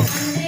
Wow.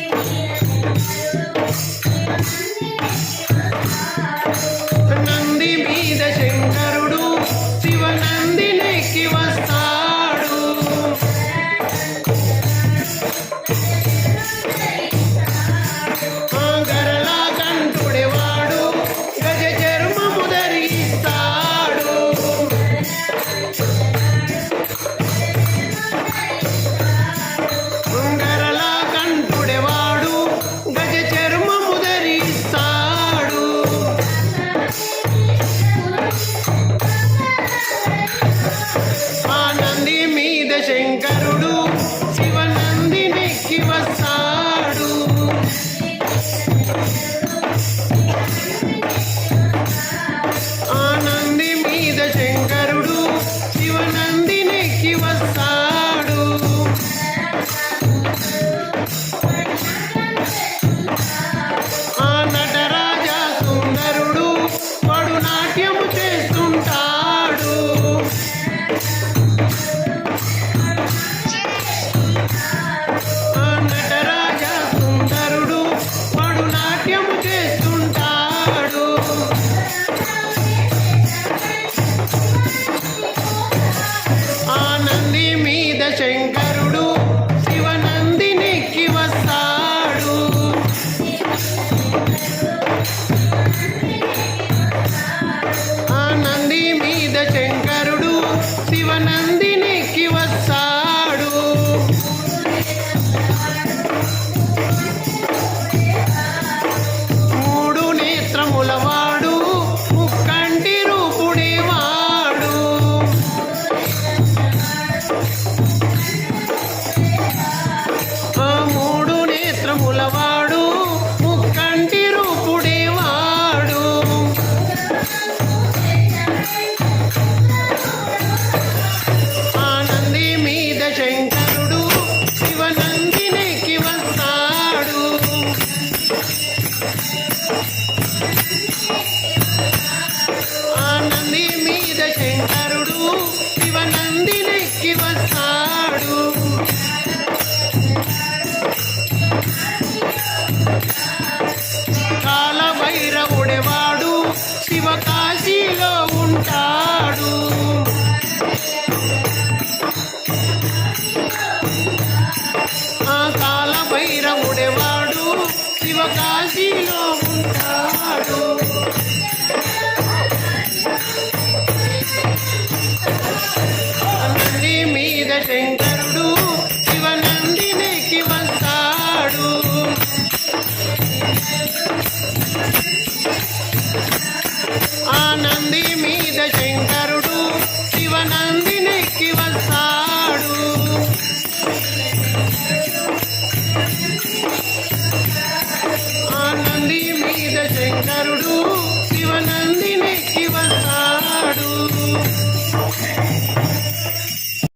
జగశంకరుడు శివనందినికి వస్తాడు ఆనంది మీద శంకరుడు శివనందినికి వస్తాడు ఆనంది మీద శంకరుడు